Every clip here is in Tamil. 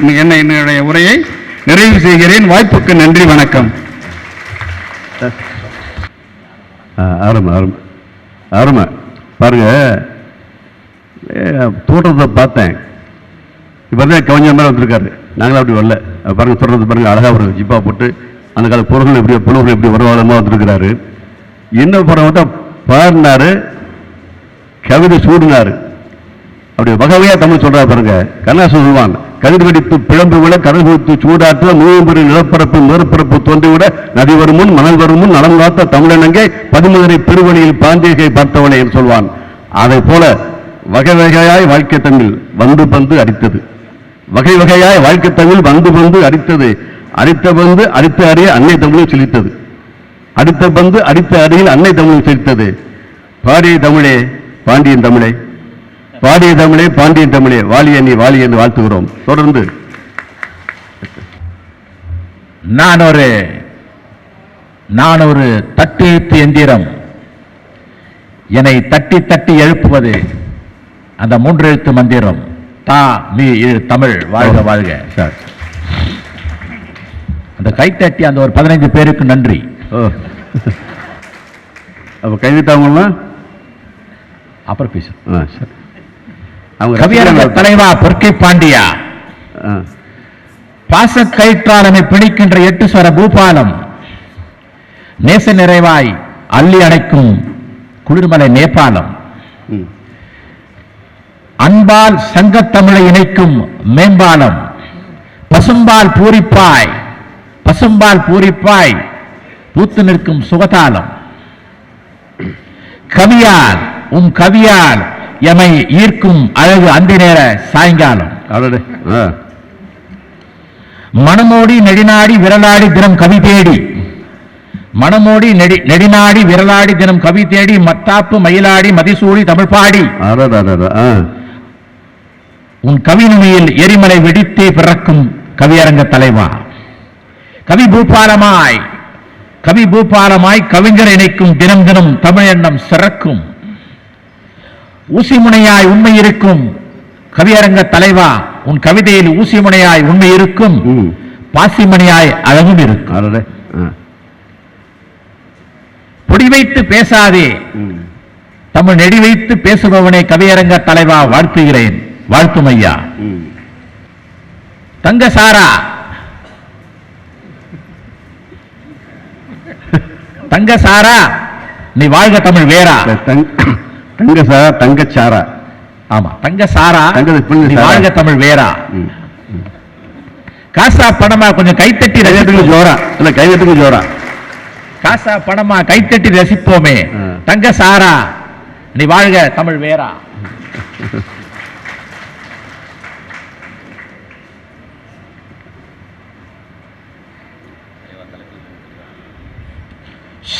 என்ன என்னுடைய உரையை நிறைவு செய்கிறேன். வாய்ப்புக்கு நன்றி வணக்கம். ஆ, அருமை அருமை. அருமை. பாருங்க ஏ, பார்த்தேன். இப்போ தான் கவிஞர் மாதிரி வந்திருக்காரு. நாங்களும் அப்படி வரல. பாருங்க தோட்டத்தை பாருங்க அழகாக ஒரு ஜிப்பா போட்டு அந்த கால பொருள்கள் எப்படி புலவர்கள் எப்படி வருவாதமாக வந்திருக்கிறாரு. என்ன படம் தான் பாடினாரு கவிதை சூடினாரு. அப்படி வகவையாக தமிழ் சொல்றா பாருங்க கண்ணா சொல்லுவான் கதிர் வெடித்து பிழம்பு விட கடல் கொடுத்து சூடாற்ற மூவம்பெரு நிலப்பரப்பு மேற்பரப்பு தோன்றிவிட நதி வருமுன் மணல் வருமுன் நலம் காத்த தமிழனங்கே பதிமதுரை பெருவழியில் பாஞ்சேகை பார்த்தவனே என்று சொல்வான். அதை போல வகை வகையாய் வாழ்க்கை தமிழ் வந்து பந்து அடித்தது. வகை வகையாய் வாழ்க்கை தமிழ் வந்து பந்து அடித்தது. அடித்த பந்து அடித்த அறிய அன்னை தமிழும் செழித்தது. அடுத்த பந்து அடித்த அருகில் அன்னை தமிழும் செழித்தது. பாடிய தமிழே பாண்டியன் தமிழே. பாடிய தமிழே பாண்டியன் தமிழே வாலிய நீ வாலி என்று வாழ்த்துகிறோம். தொடர்ந்து. நான் ஒரு நான் ஒரு தட்டு எழுத்து எந்திரம். என்னை தட்டி தட்டி எழுப்புவது அந்த மூன்று எழுத்து மந்திரம். தா மீ தமிழ் வாழ்க வாழ்க. சார். அந்த கைத்தட்டி அந்த ஒரு பதினைந்து பேருக்கு நன்றி. அப்போ கைவிட்டாங்களாம் அப்புறம் பேசு ஆ சரி. அவங்க கவியரங்க ரசிகர்கள் தலைவா பொற்கை பாண்டியா? பாச கயிற்றாலனை பிடிக்கின்ற எட்டு ஸ்வர பூபாலம். நேச நிறைவாய் அள்ளி அணைக்கும் குளிர்மலை நேபாளம். அன்பால் சங்கத்தமிழை இணைக்கும் மேம்பாலம். பசும்பால் பூரிப்பாய் பசும்பால் பூரிப்பாய் பூத்து நிற்கும் சுகதாலம். கவியால் உம் கவியால் எமை ஈர்க்கும் அழகு அந்தி நேர சாயங்காலம். மணமோடி நெடிநாடி விரலாடி தினம் கவி தேடி. மணமோடி நெடி நெடிநாடி விரலாடி தினம் கவி தேடி மத்தாப்பு மயிலாடி மதிசூடி தமிழ் பாடி. உன் கவினுமையில் எரிமலை வெடித்தே பிறக்கும் கவியரங்க தலைவா. கவி பூபாலமாய் கவி பூபாலமாய் கவிஞர் இணைக்கும் தினம் தினம் தமிழ் எண்ணம் சிறக்கும். ஊசிமுனையாய் உண்மை இருக்கும் கவியரங்க தலைவா உன் கவிதையில் ஊசிமுனையாய் உண்மை இருக்கும் பாசிமணியாய் அழகும் இருக்கும் பொடி வைத்து பேசாதே. தமிழ் நெடி வைத்து பேசுபவனே கவியரங்க தலைவா வாழ்த்துகிறேன். வாழ்த்தும் ஐயா தங்க சாரா தங்க சாரா நீ வாழ்க தமிழ் வேறா. தங்க தங்க சார் தங்கச்சாரா ஆமா தங்க சாரா சாரா. வாழ்க தமிழ் வேறா. காசா பணமா கொஞ்சம் கைத்தட்டி ரசிப்போம். ஜோரா. இல்ல கையெட்டுக்கு ஜோரா. காசா பணமா கைத்தட்டி ரசிப்போமே. தங்க சாரா நீ வாழ்க தமிழ் வேறா.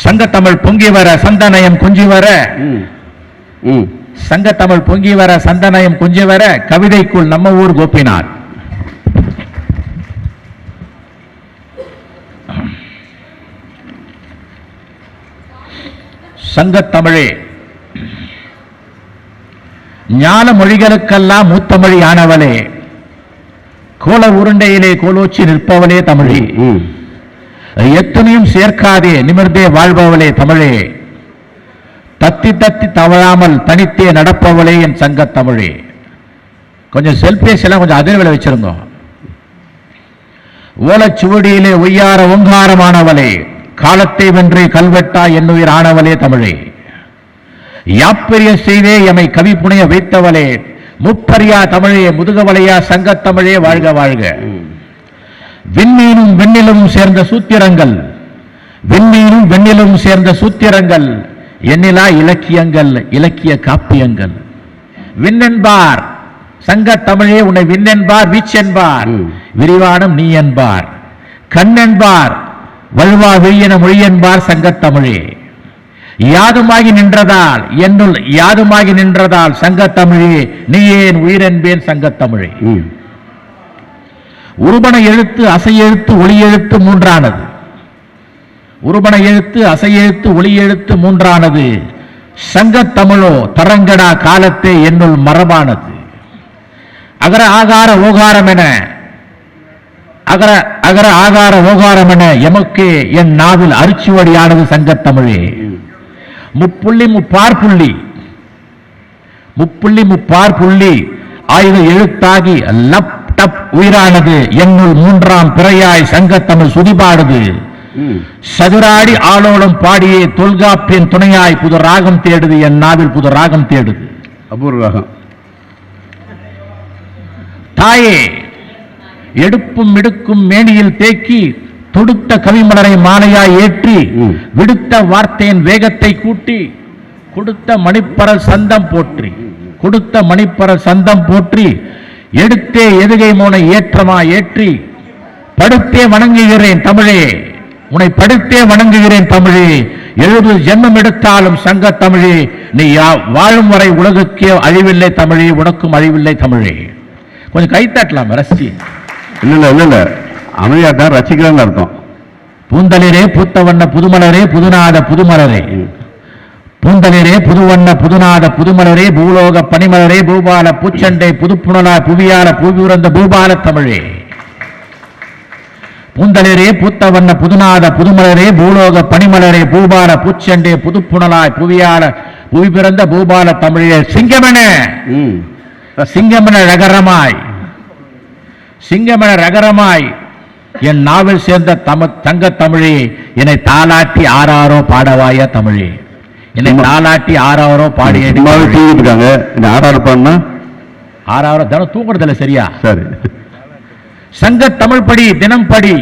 சங்கத்தமிழ் பொங்கி வர சந்தனயம் குஞ்சி வர ம். சங்கத்தமிழ் பொங்கி வர சந்தனயம் குஞ்சி வர கவிதைக்குள் நம்ம ஊர் கோப்பினார் சங்கத்தமிழே ஞான மொழிகளுக்கெல்லாம் மூத்தமொழி ஆனவளே கோல உருண்டையிலே கோலோச்சி நிற்பவளே தமிழே. எத்தனையும் சேர்க்காதே நிமிர்ந்தே வாழ்பவளே தமிழே. தத்தி தத்தி தவழாமல் தனித்தே நடப்பவளே என் சங்க தமிழே கொஞ்சம் செல்பேசி எல்லாம் கொஞ்சம் அதிர்வில் வச்சிருந்தோம். ஓலச்சுவடியிலே ஒய்யார ஓங்காரமானவளே காலத்தை வென்றே கல்வெட்டா என்னுயிர் ஆனவளே தமிழே. யாப்பெரிய செய்தே எமை கவி புனைய வைத்தவளே முப்பரியா தமிழே முதுகவலையா சங்க தமிழே வாழ்க வாழ்க. விண்மீனும் வெண்ணிலும் சேர்ந்த சூத்திரங்கள் விண்மீனும் வெண்ணிலும் சேர்ந்த சூத்திரங்கள் எண்ணிலா இலக்கியங்கள் இலக்கிய காப்பியங்கள். விண்ணென்பார். சங்கத் தமிழே உன்னை விண்ணென்பார் வீச்சென்பார். விரிவானம் நீ என்பார் கண்ணென்பார். வல்வா விழியன மொழியென்பார் சங்கத் தமிழே யாதுமாகி நின்றதால் என்னுள் யாதுமாகி நின்றதால் சங்கத் தமிழே நீ ஏன் உயிரென்பேன் சங்கத் தமிழே ம். உருபன எழுத்து அசை எழுத்து ஒளி எழுத்து மூன்றானது. உருபன எழுத்து அசை எழுத்து ஒளி எழுத்து மூன்றானது. சங்கத்தமிழோ தரங்கடா காலத்தே என்னுள் மரபானது அகர ஆகார ஓகாரம் என அகர அகர ஆகார ஓகாரம் என எமக்கு என் நாவில் அரிச்சுவடியானது சங்கத்தமிழே முப்புள்ளி முப்பார் புள்ளி முப்புள்ளி முப்பார் புள்ளி ஆயுத எழுத்தாகி லப் டப் உயிரானது என்னுள் மூன்றாம் பிறையாய் சங்கத்தமிழ் சுதிபாடுது. சதுராடி ஆளோளம் பாடியே தொல்காப்பியன் துணையாய் புது ராகம் தேடுது என் நாவில் புது ராகம் தேடுது. அபூர்வ ராகம் தாயே எடுப்பும் மிடுக்கும் மேனியில் தேக்கி தொடுத்த கவிமலரை மாலையாய் ஏற்றி ம். விடுத்த வார்த்தையின் வேகத்தை கூட்டி கொடுத்த மணிப்பரல் சந்தம் போற்றி கொடுத்த மணிப்பரல் சந்தம் போற்றி எடுத்தே எதுகை மோனை ஏற்றமா ஏற்றி படுத்தே வணங்குகிறேன் தமிழே. உன்னை படுத்தே வணங்குகிறேன் தமிழே. எழுபது ஜென்மம் எடுத்தாலும் சங்க தமிழே. நீ வாழும் வரை உலகுக்கே அழிவில்லை தமிழே உனக்கும் அழிவில்லை தமிழே. கொஞ்சம் கைத்தட்டலாம் ரசி இல்ல இல்ல இல்ல இல்ல. அமைதியாட்டா ரசிக்கிறான்னு அர்த்தம். பூந்தளிரே பூத்தவண்ண புதுமலரே புதுநாத புதுமலரே. பூந்தளிரே புதுவண்ண புதுநாத புதுமலரே பூலோக பனிமலரே பூபால பூச்சண்டை புதுப்புணலா புவியால புவியுறந்த பூபால தமிழே. பூந்தளிரே பூத்தவண்ண புதுநாத புதுமலரே பூலோக பனிமலரே பூபால பூச்சண்டை புதுப்புணலாய் புவியால புவி பிறந்த பூபால தமிழே சிங்கமென! சிங்கமென ரகரமாய். சிங்கமென ரகரமாய். என் நாவில் சேர்ந்த தம தங்க தமிழே என்னை தாலாட்டி ஆறாரோ பாடவாய தமிழே. என்னை தாலாட்டி ஆறாரோ பாடி சும்மாவே தூங்கிட்டு இருக்காங்க. ஆறாறு பாடினா? ஆறாரோ தினம் தூங்குறதில்ல சரியா? சரி. சங்க தமிழ் படி தினம் படி.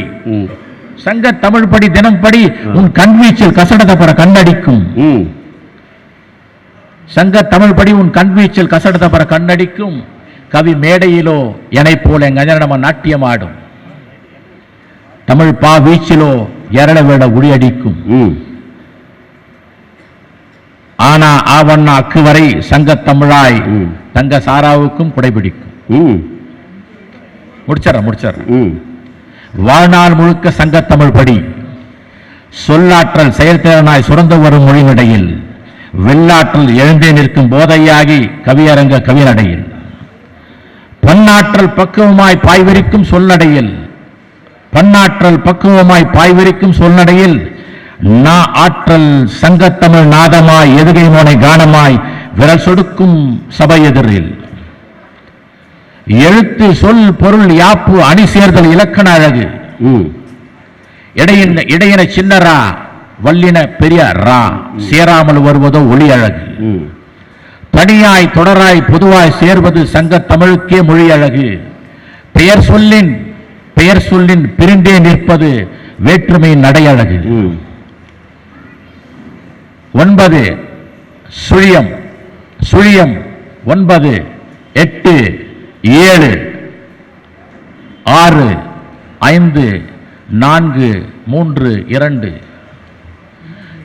சங்க தமிழ் படி தினம் படி உன் கண்வீச்சில் கசடத பிற கண்ணடிக்கும். சங்க தமிழ் படி உன் கண்வீச்சில் கசடத பிற கண்ணடிக்கும். கவி மேடையிலோ எனை போல எங்கஞ்சனம நாட்டியமாடும். தமிழ் பா வீச்சிலோ எரள வேட உடியடிக்கும் ஆனா ஆவண்ணா அக்கு வரை சங்க தமிழாய். தங்க சாராவுக்கும் குடைபிடிக்கும். முடிச்சிடறேன் முடிச்சிடறேன். வாழ்நாள் முழுக்க சங்கத்தமிழ் படி சொல்லாற்றல் செயல்திறனாய் சுரந்து வரும் மொழிநடையில் வெள்ளாற்றல் எழுந்தே நிற்கும் போதையாகி கவியரங்க கவிநடையில் பன்னாற்றல் பக்குவமாய் பாய்விரிக்கும் சொல்லடையில் பன்னாற்றல் பக்குவமாய் பாய்விரிக்கும் சொல்நடையில் நா ஆற்றல் சங்கத்தமிழ் நாதமாய் எதுகை மோனை கானமாய் விரல் சொடுக்கும் சபை எதிரில். எழுத்து சொல் பொருள் யாப்பு அணி சேர்தல் இலக்கண அழகு இடையின இடையின சின்னரா வல்லின பெரிய ரா சேராமல் வருவதோ ஒளி அழகு தனியாய் தொடராய் பொதுவாய் சேர்வது சங்க தமிழுக்கே மொழி அழகு பெயர் சொல்லின் பெயர் சொல்லின் பிரிந்தே நிற்பது வேற்றுமையின் நடையழகு. ஒன்பது சுழியம். சுழியம் ஒன்பது எட்டு ஏழு ஆறு ஐந்து நான்கு மூன்று இரண்டு.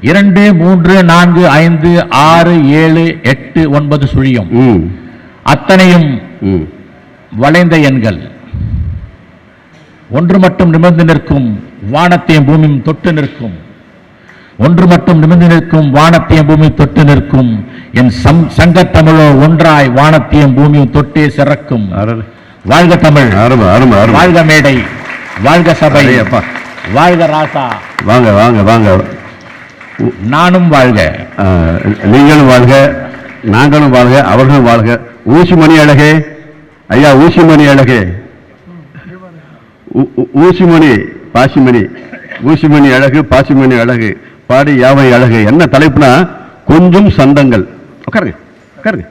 இரண்டு மூன்று நான்கு ஐந்து ஆறு ஏழு எட்டு ஒன்பது சுழியம். அத்தனையும் வளைந்த எண்கள். ஒன்று மட்டும் நிமிர்ந்து நிற்கும் வானத்தையும் பூமியும் தொட்டு நிற்கும். ஒன்று மட்டும் நிமிர்ந்து நிற்கும் வானத்தையும் பூமியும் தொட்டு நிற்கும். என் சம் சங்கத்தமிழோ ஒன்றாய் வானத்தையும் பூமியும் தொட்டே சிறக்கும். வாழ்க தமிழ். வாழ்க மேடை. வாழ்க சபை. வாழ்க ராசா. வாங்க வாங்க வாங்க. நானும் வாழ்க. நீங்களும் வாழ்க நாங்களும் வாழ்க அவர்களும் வாழ்க. ஊசிமணி அழகே. ஐயா ஊசிமணி அழகே. ஊ- ஊ- ஊசிமணி பாசிமணி. ஊசிமணி அழகு பாசிமணி அழகு. பாடி யாவை அழகு? என்ன தலைப்புனா கொஞ்சம் சந்தங்கள். உட்காருங்க உட்காருங்க.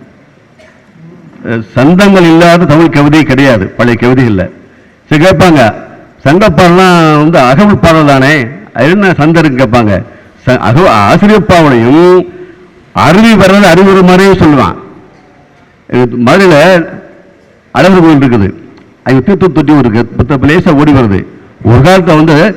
சந்தங்கள் இல்லாத தமிழ் கவிதை கிடையாது. பழைய கவிதைகள்ல சரி கேட்பாங்க. சங்கப்பாடலாம் வந்து அகவல் பாடல் தானே? என்ன சந்தருக்கு கேட்பாங்க. ச- அக ஆசிரியப்பாவனையும் அருவி வர்றது அறிவுற மாதிரியும் சொல்லுவான். இது மதுரையில் அழகர் கோயில் இருக்குது. அங்கே தீர்த்த தொட்டி இருக்கு புத்த லேசாக ஓடி வருது. ஒரு காலத்தில் வந்து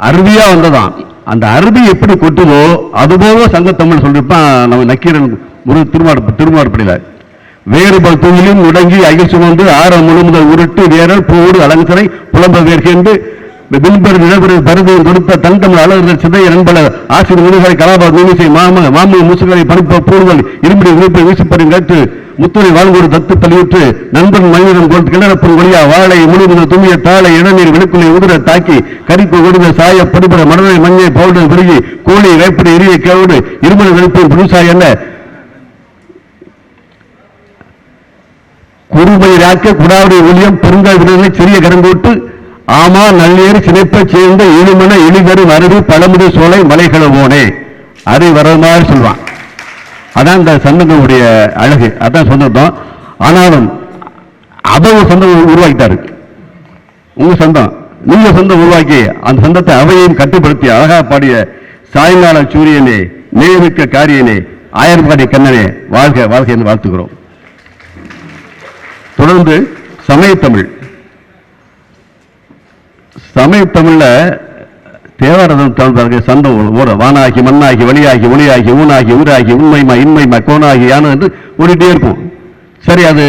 அருவியா வந்ததான் அந்த அருவி எப்படி கொட்டுதோ அதுபோல சங்கத்தமிழ் சொல்லியிருப்பான் நம்ம நக்கீரன் முரு திருமாடு திருமாடுப்படியில் வேறுபல் துயிலும் முடங்கி அகில் சுமந்து ஆற முழுமுதல் உருட்டு வேரல் பூடு அலங்கரை புலம்ப வேர்கேண்டு விண்பர் நிலவரு பருது கொடுத்த தங்கமிழ் அழகர் சிதை நண்பல ஆசிரியர் முனிகளை கலாபா மீனிசை மாம மாமு முசுகளை பருப்ப பூடுதல் இரும்படி உறுப்பை வீசுப்படும் கேட்டு முத்துரை வாழ்வோடு தத்து தள்ளிவிட்டு நண்பன் மனிதன் போல் கிளறப்பன் வழியா வாழை முழுவதும் துணிய தாளை இளநீர் விழுக்குள்ளே உதிர தாக்கி கரிப்பு கொடுத சாய படுபட மணலை மஞ்சை பவுடர் பெருகி கோழி வேப்படி எரிய கேவோடு இருமல வெளுப்பின் புதுசாய் என்ன? குறுமயிராக்க குடாவுடைய ஒளியம் பெருங்கால் விடுதலை சிறிய கரங்கோட்டு ஆமா நல்லேறு சினைப்பச் சேர்ந்த இழுமன இழிதரும் அருவி பழமுடி சோலை மலைகளவோனே. அருவி வர்றது மாதிரி சொல்லுவான் அதான் இந்த சந்தங்களுடைய அழகு அதான் சொந்தம் ஆனாலும் அதை சொந்தம் உருவாக்கிட்டாரு. உங்க சொந்தம் நீங்க சொந்தம் உருவாக்கி அந்த சொந்தத்தை அவையையும் கட்டுப்படுத்தி அழகா பாடிய சாயங்கால சூரியனே நேமிக்க காரியனே ஆயர்பாடி கண்ணனே வாழ்க வாழ்க என்று வாழ்த்துகிறோம். தொடர்ந்து சமயத்தமிழ். சமயத்தமிழ்ல தேவாரதம் தகுந்த சண்டை ஓட வானாகி மண்ணாகி வழியாகி ஒளியாகி ஊனாகி ஊராகி உண்மைமா இன்மைமா கோணாகி யானை என்று ஓடிட்டே இருக்கும் சரி அது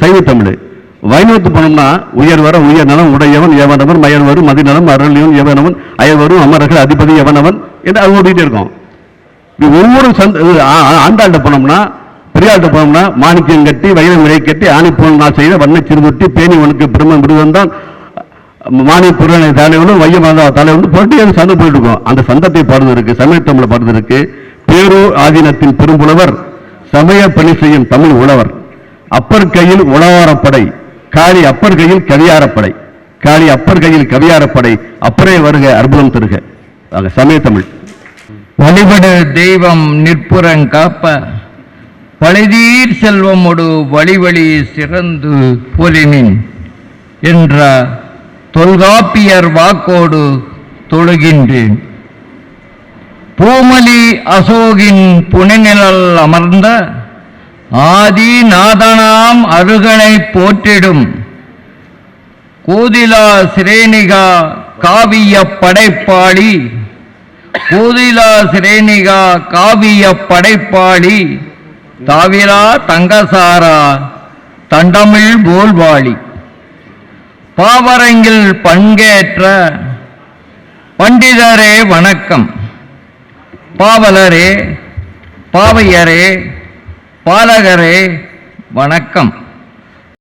சைவத்தமிழ் வைணவத்து போனோம்னா உயர் வர உயர் நலம் உடையவன் எவனவன் மயர் வரும் மதிநலம் அருளியவன் எவனவன் அயர்வரும் அமரர்கள் அதிபதி எவனவன் என்று அது ஓடிட்டே இருக்கும். ஒவ்வொரு சந்த இது ஆ- ஆண்டாள்கிட்ட போனோம்னா பெரியாள்கிட்ட போனோம்னா மாணிக்கம் கட்டி வைரம் விலை கட்டி ஆணி நான் செய்த வண்ண சிறுதொட்டி பேணி உனக்கு பிரம்ம விடுவன் தான் மானிய புறணை தலைவனும் வையமாதா தலைவனும் போட்டு சந்தை போயிட்டு இருக்கோம். அந்த சந்தத்தை பாடுவதற்கு சமய சமயத்தமிழ் பாடுவதற்கு பேரூர் ஆதீனத்தின் பெரும்புலவர் சமய பணி செய்யும் தமிழ் உழவர் அப்பர் கையில் உழவாரப்படை காளி அப்பர் கையில் கவியாரப்படை காளி அப்பர் கையில் கவியாரப்படை அப்பரே வருக அற்புதம் தருக. ஆக சமயத்தமிழ் வழிபடு தெய்வம் நிற்புறங் காப்ப பழைதீர் செல்வமொடு வழி வழி சிறந்து பொலினின் என்ற தொல்காப்பியர் வாக்கோடு தொழுகின்றேன். பூமலி அசோகின் புனைநிழல் அமர்ந்த ஆதி நாதனாம் அருகனை போற்றிடும். கோதிலா சிரேனிகா காவிய படைப்பாளி. கோதிலா சிரேனிகா காவிய படைப்பாளி. தாவிரா தங்கசாரா தண்டமிழ் போல்வாளி. பாவரங்கில் பங்கேற்ற பண்டிதரே வணக்கம். பாவலரே பாவையரே பாலகரே வணக்கம்.